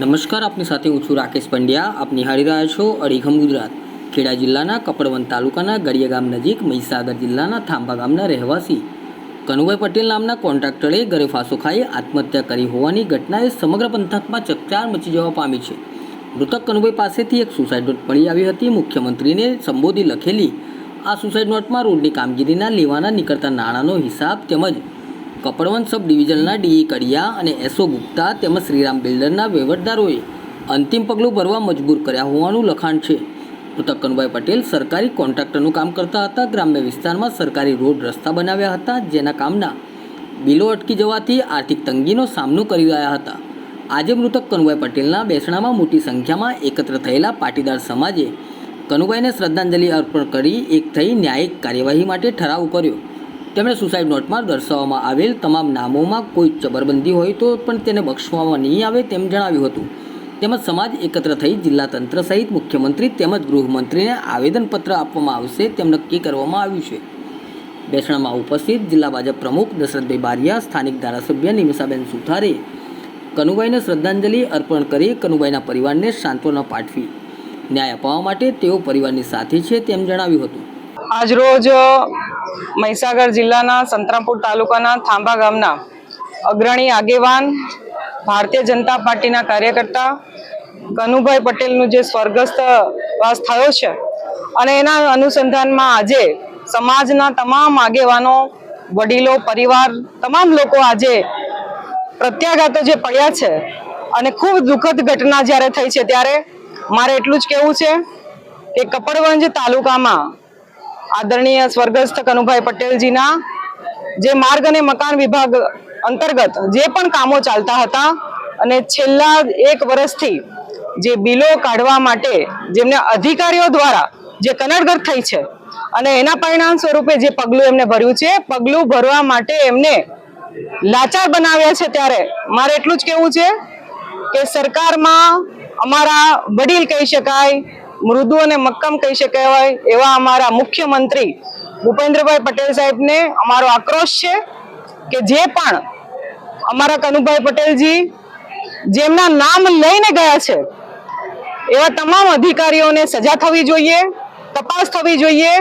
નમસ્કાર, આપની સાથે હું છું રાકેશ પંડ્યા. આપ નિહાળી રહ્યા છો અડીખમ ગુજરાત. ખેડા જિલ્લાના કપડવન તાલુકાના ગળિયા ગામ નજીક મહીસાગર જિલ્લાના થાંભા ગામના રહેવાસી કનુભાઈ પટેલ નામના કોન્ટ્રાક્ટરે ઘરે ફાંસો ખાઈ આત્મહત્યા કરી હોવાની ઘટનાએ સમગ્ર પંથકમાં ચકચાર મચી જવા પામી છે. મૃતક કનુભાઈ પાસેથી એક સુસાઇડ નોટ મળી આવી હતી. મુખ્યમંત્રીને સંબોધી લખેલી, આ સુસાઇડ નોટમાં રોડની કામગીરીના લેવાના નીકળતા નાણાંનો હિસાબ તેમજ કપડવંત સબ ડિવિઝનના ડીઈ કડિયા અને એસઓ ગુપ્તા તેમજ શ્રીરામ બિલ્ડરના વહીવટદારોએ અંતિમ પગલું ભરવા મજબૂર કર્યા હોવાનું લખાણ છે. મૃતક કનુભાઈ પટેલ સરકારી કોન્ટ્રાક્ટરનું કામ કરતા હતા. ગ્રામ્ય વિસ્તારમાં સરકારી રોડ રસ્તા બનાવ્યા હતા. જેના કામના બિલો અટકી જવાથી આર્થિક તંગીનો સામનો કરી રહ્યા હતા. આજે મૃતક કનુભાઈ પટેલના બેસણામાં મોટી સંખ્યામાં એકત્ર થયેલા પાટીદાર સમાજે કનુભાઈને શ્રદ્ધાંજલિ અર્પણ કરી એક થઈ ન્યાયિક કાર્યવાહી માટે ઠરાવ કર્યો. તેમણે સુસાઇડ નોટમાં દર્શાવવામાં આવેલ તમામ નામોમાં કોઈ ચબરબંધી હોય તો પણ તેને બક્ષવામાં નહીં આવે તેમ જણાવ્યું હતું. તેમજ સમાજ એકત્ર થઈ જિલ્લા તંત્ર સહિત મુખ્યમંત્રી તેમજ ગૃહમંત્રીને આવેદનપત્ર આપવામાં આવશે તેમ નક્કી કરવામાં આવ્યું છે. બેસણામાં ઉપસ્થિત જિલ્લા ભાજપ પ્રમુખ દશરથભાઈ બારિયા, સ્થાનિક ધારાસભ્ય નિમિષાબેન સુથારે, કનુભાઈને શ્રદ્ધાંજલિ અર્પણ કરી કનુભાઈના પરિવારને સાંત્વના પાઠવી. ન્યાય અપાવવા માટે તેઓ પરિવારની સાથે છે તેમ જણાવ્યું હતું. આજરોજ મહીસાગર જિલ્લાના સંતરામપુર તાલુકાના થાંભા ગામના અગ્રણી આગેવાન ભારતીય જનતા પાર્ટીના કાર્યકર્તા કનુભાઈ પટેલનું જે સ્વર્ગસ્થ વાસ થયો છે અને એના અનુસંધાનમાં આજે સમાજના તમામ આગેવાનો, વડીલો, પરિવાર, તમામ લોકો આજે પ્રત્યાઘાતો જે પડ્યા છે અને ખૂબ દુઃખદ ઘટના જ્યારે થઈ છે ત્યારે મારે એટલું જ કહેવું છે કે કપડવંજ તાલુકામાં આદરણીય સ્વર્ગસ્થ કનુભાઈ પટેલજીના જે માર્ગ અને મકાન વિભાગ અંતર્ગત જે પણ કામો ચાલતા હતા અને છેલ્લા એક વર્ષથી જે બિલો કાઢવા માટે જેમને અધિકારીઓ દ્વારા જે કનડગર થઈ છે અને એના પરિણામ સ્વરૂપે જે પગલું એમને ભર્યું છે, પગલું ભરવા માટે એમને લાચાર બનાવ્યા છે ત્યારે મારે એટલું જ કહેવું છે કે સરકારમાં અમારા વડીલ કહી શકાય મૃદુ અને મક્કમ કહી શકાય એવા અમારા મુખ્યમંત્રી ભૂપેન્દ્રભાઈ પટેલ સાહેબને અમારો આક્રોશ છે કે જે પણ અમારા કનુભાઈ પટેલજી, જેમના નામ લઈને ગયા છે, એવા તમામ અધિકારીઓને સજા થવી જોઈએ, તપાસ થવી જોઈએ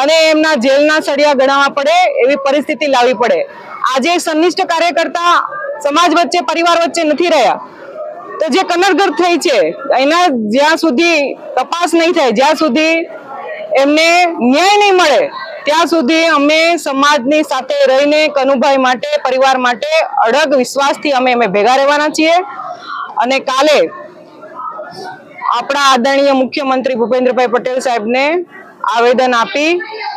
અને એમના જેલના સળિયા ગણાવવા પડે એવી પરિસ્થિતિ લાવવી પડે. આજે સંનિષ્ઠ કાર્યકર્તા સમાજ વચ્ચે, પરિવાર વચ્ચે નથી રહ્યા. તો જે કનરગર થઈ છે, એના જ્યાં સુધી તપાસ નહીં થાય, જ્યાં સુધી એમને ન્યાય નહીં મળે, ત્યાં સુધી અમે સમાજની સાથે રહીને કનુભાઈ માટે, પરિવાર માટે અડગ વિશ્વાસથી અમે અમે ભેગા રહેવાના છીએ. અને કાલે આપણા આદરણીય મુખ્યમંત્રી ભૂપેન્દ્રભાઈ પટેલ સાહેબને આવેદન આપી,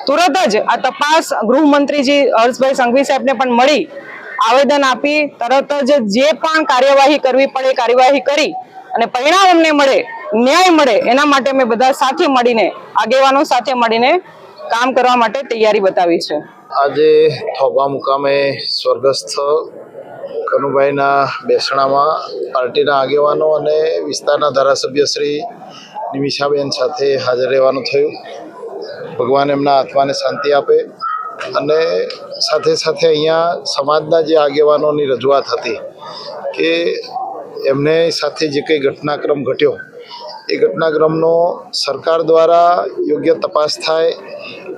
તુરત જ આ તપાસ ગૃહમંત્રીજી હર્ષભાઈ સંઘવી સાહેબને પણ મળી. આવેદન આપી તરત જ જે પણ કાર્યવાહી કરવી પડે કાર્યવાહી કરી અને પરિણામ અમને મળે, ન્યાય મળે, એના માટે અમે બધા સાથે મળીને, આગેવાનો સાથે મળીને કામ કરવા માટે તૈયારી બતાવી છે. આજે થોબા મુકામે સ્વર્ગસ્થ કનુભાઈના બેસણામાં પાર્ટીના આગેવાનો અને વિસ્તારના ધારાસભ્ય શ્રી નિમિષાબેન સાથે હાજર રહેવાનું થયું. ભગવાન એમના આત્માને શાંતિ આપે. અને સાથે સાથે અહીંયા સમાજના જે આગેવાનોની રજૂઆત હતી કે એમને સાથે જે કંઈ ઘટનાક્રમ ઘટ્યો, એ ઘટનાક્રમનો સરકાર દ્વારા યોગ્ય તપાસ થાય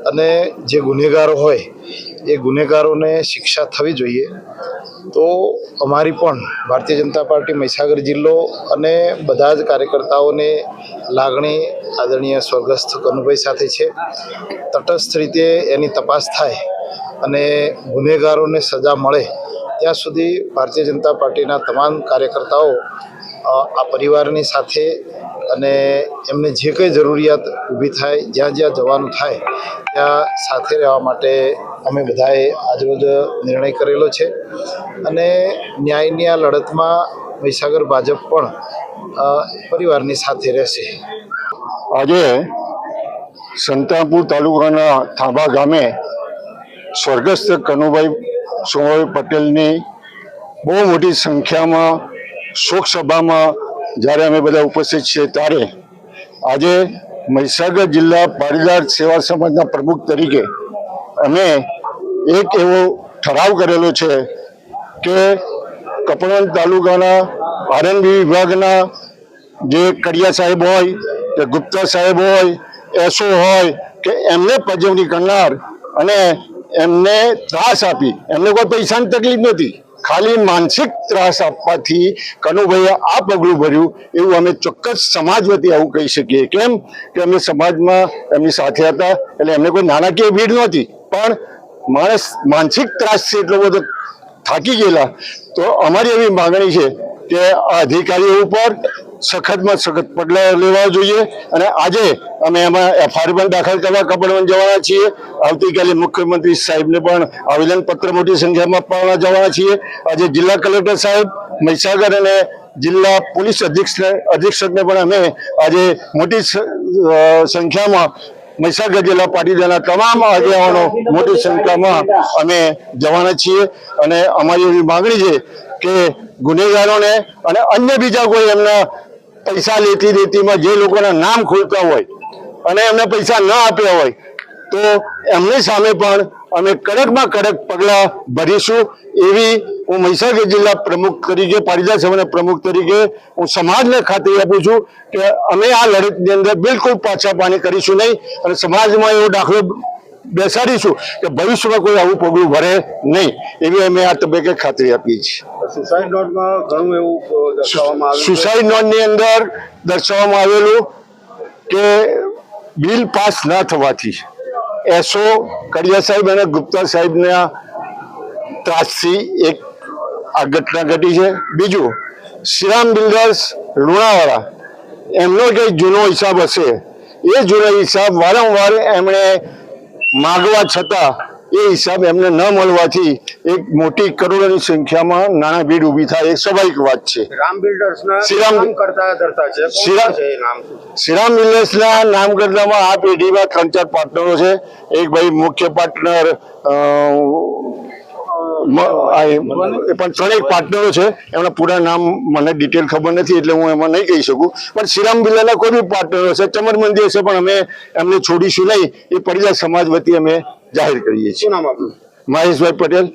અને જે ગુનેગારો હોય, એ ગુનેગારોને શિક્ષા થવી જોઈએ. તો અમારી પણ ભારતીય જનતા પાર્ટી મહીસાગર જિલ્લો અને બધા જ કાર્યકર્તાઓને લાગણી આદરણીય સ્વર્ગસ્થ કનુભાઈ સાથે છે. તટસ્થ રીતે એની તપાસ થાય અને ગુનેગારોને સજા મળે ત્યાં સુધી ભારતીય જનતા પાર્ટીના તમામ કાર્યકર્તાઓ આ પરિવારની સાથે અને એમને જે કંઈ જરૂરિયાત ઊભી થાય, જ્યાં જ્યાં જવાનું થાય, ત્યાં સાથે રહેવા માટે અમે બધાએ આજરોજ નિર્ણય કરેલો છે. અને ન્યાયની આ લડતમાં મહીસાગર ભાજપ પણ પરિવારની સાથે રહેશે. આજે સંતાપુર તાલુકાના થાંભા ગામે સ્વર્ગસ્થ કનુભાઈ સોમભાઈ પટેલની બહુ મોટી સંખ્યામાં શોક સભામાં જ્યારે અમે બધા ઉપસ્થિત છીએ ત્યારે આજે મહીસાગર જિલ્લા પાટીદાર સેવા સમાજના પ્રમુખ તરીકે અમે એક એવો ઠરાવ કરેલો છે કે કપડવંત તાલુકાના આરએનબી વિભાગના જે કડિયા સાહેબ હોય, કે ગુપ્તા સાહેબ હોય એસો હોય, કે એમને પજવણી કરનાર અને એમને ત્રાસ આપી. એમને કોઈ પૈસાની તકલીફ નથી ખાલી માનસિક ત્રાસ આપવાથી કનુભાઈએ આ પગલું ભર્યું એવું અમે ચોક્કસ સમાજ વતી આવું કહી શકીએ. કેમ? કે અમે સમાજમાં એમની સાથે હતા, એટલે એમને કોઈ નાણાકીય ભીડ નહોતી. પણ માણસ માનસિક ત્રાસથી એટલો બધો થાકી ગયેલા. તો અમારી એવી માગણી છે કે આ અધિકારીઓ ઉપર સખતમાં સખત પગલાં લેવા જોઈએ. અને આજે અમે એમાં એફઆઈઆર પણ દાખલ કરવા કપડવન જવાના છીએ. આવતીકાલે મુખ્યમંત્રી સાહેબને પણ આવેદન પત્ર મોટી સંખ્યામાં આપવા જવાના છીએ. આજે જિલ્લા કલેક્ટર સાહેબ, મહીસાગર અને જિલ્લા પોલીસ અધિક્ષક અધિક્ષકને પણ અમે આજે મોટી સંખ્યામાં મહીસાગર જિલ્લા પાટીદારના તમામ આગેવાનો મોટી સંખ્યામાં અમે જવાના છીએ. અને અમારી એવી માગણી છે કે ગુનેગારોને અને અન્ય બીજા કોઈ એમના પૈસા લેતી દેતીમાં જે લોકોના નામ ખોલતા હોય અને એમને પૈસા ન આપ્યા હોય, તો એમની સામે પણ અમે કડકમાં કડક પગલાં ભરીશું. એવી હું મહીસાગર જિલ્લા પ્રમુખ તરીકે, પાટીદાર સભાના પ્રમુખ તરીકે હું સમાજને ખાતરી આપું છું કે અમે આ લડતની અંદર બિલકુલ પાછા પાણી કરીશું નહીં અને સમાજમાં એવો દાખલો બેસાડીશું કે ભવિષ્યમાં કોઈ આવું પગલું ભરે નહીં. એવી અમે આ તબક્કે ખાતરી આપીએ છે સુસાઇડ નોટમાં ઘણું એવું દર્શાવવામાં આવ્યું સુસાઇડ નોટની અંદર દર્શાવવામાં આવેલું કે બિલ પાસ ના થવાથી એસો કડિયા સાહેબ અને ગુપ્તા સાહેબના ત્રાસથી એક આ ઘટના ઘટી છે. બીજું, શ્રીરામ બિલ્ડર્સ લુણાવાડા, એમનો કંઈ જૂનો હિસાબ હશે? એ જૂનો હિસાબ વારંવાર એમણે માગવા છતાં એ હિસાબ એમને ન મળવાથી એક મોટી કરોડોની સંખ્યામાં નાણાં ભીડ ઊભી થાય એ સ્વાભાવિક વાત છે. રામ બિલ્ડર્સના શ્રીરામ- કરતા ધરતા છે. શ્રીરામ- છે નામ છે? કરતામાં આ પેઢીમાં ત્રણ ચાર પાર્ટનરો છે. એક ભાઈ મુખ્ય પાર્ટનર એ પણ ત્રણેક પાર્ટનરો છે. એમના પૂરા નામ મને ડિટેલ ખબર નથી એટલે હું એમાં નહીં કહી શકું. પણ શ્રીરામ બિલ્લાના કોઈ બી પાર્ટનરો છે મંદિર હશે પણ અમે એમને છોડીશું નહીં. એ પરિવાર સમાજ વતી અમે જાહેર કરીએ છીએ. શું નામ આપનું? મહેશભાઈ પટેલ.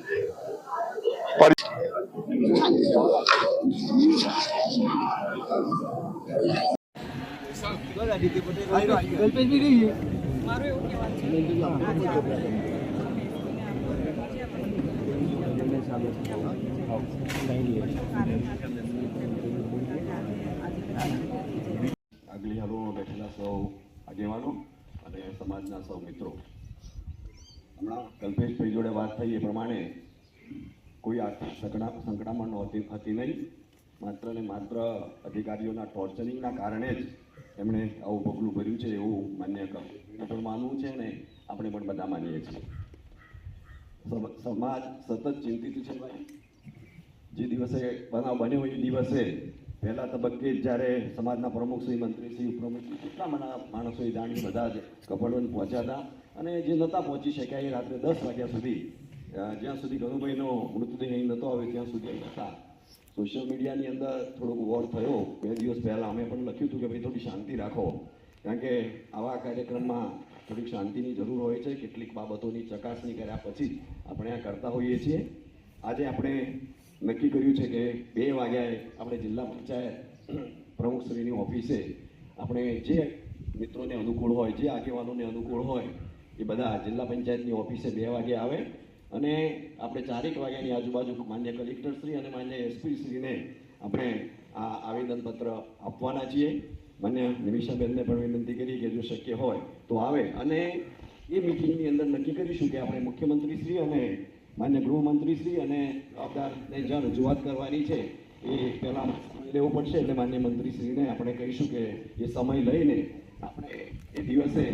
આગલી હરોળમાં બેઠેલા સૌ આગેવાનો અને સમાજના સૌ મિત્રો હમણાં કલ્પેશભાઈ જોડે વાત થઈ એ પ્રમાણે કોઈ સંકડા સંકડામણ નહોતી હતી નહીં. માત્ર ને માત્ર અધિકારીઓના ટોર્ચરિંગના કારણે જ એમણે આવું પગલું ભર્યું છે એવું માન્ય પણ માનવું છે ને આપણે પણ બધા માનીએ છીએ. સમાજ સતત ચિંતિત છે ભાઈ. જે દિવસે બનાવ બન્યો એ દિવસે પહેલા તબક્કે જ્યારે સમાજના પ્રમુખ શ્રી, મંત્રી શ્રી, ઉપપ્રમુખ કેટલા મના માણસો એ જાણી બધા જ કપડવન પહોંચ્યા હતા અને જે નહોતા પહોંચી શક્યા એ રાત્રે દસ વાગ્યા સુધી જ્યાં સુધી ગણુભાઈનો મૃતદેહ અહીં નહોતો આવ્યો, ત્યાં સુધી અહીં હતા. સોશિયલ મીડિયાની અંદર થોડોક વોર થયો. બે દિવસ પહેલાં અમે પણ લખ્યું હતું કે ભાઈ થોડી શાંતિ રાખો, કારણ કે આવા કાર્યક્રમમાં થોડીક શાંતિની જરૂર હોય છે, કેટલીક બાબતોની ચકાસણી કર્યા પછી આપણે આ કરતા હોઈએ છીએ. આજે આપણે નક્કી કર્યું છે કે બે વાગ્યાએ આપણે જિલ્લા પંચાયત પ્રમુખશ્રીની ઓફિસે આપણે જે મિત્રોને અનુકૂળ હોય, જે આગેવાનોને અનુકૂળ હોય, એ બધા જિલ્લા પંચાયતની ઓફિસે બે વાગે આવે અને આપણે ચારેક વાગ્યાની આજુબાજુ માન્ય કલેક્ટરશ્રી અને માન્ય એસપીશ્રીને આપણે આ આવેદનપત્ર આપવાના છીએ. મને નિમિષાબેનને પણ વિનંતી કરી કે જો શક્ય હોય તો આવે. અને એ મિટિંગની અંદર નક્કી કરીશું કે આપણે મુખ્યમંત્રીશ્રી અને માન્ય ગૃહમંત્રીશ્રી અને જવાબદારને જ્યાં રજૂઆત કરવાની છે, એ પહેલાં લેવો પડશે એટલે માન્ય મંત્રીશ્રીને આપણે કહીશું કે એ સમય લઈને આપણે એ દિવસે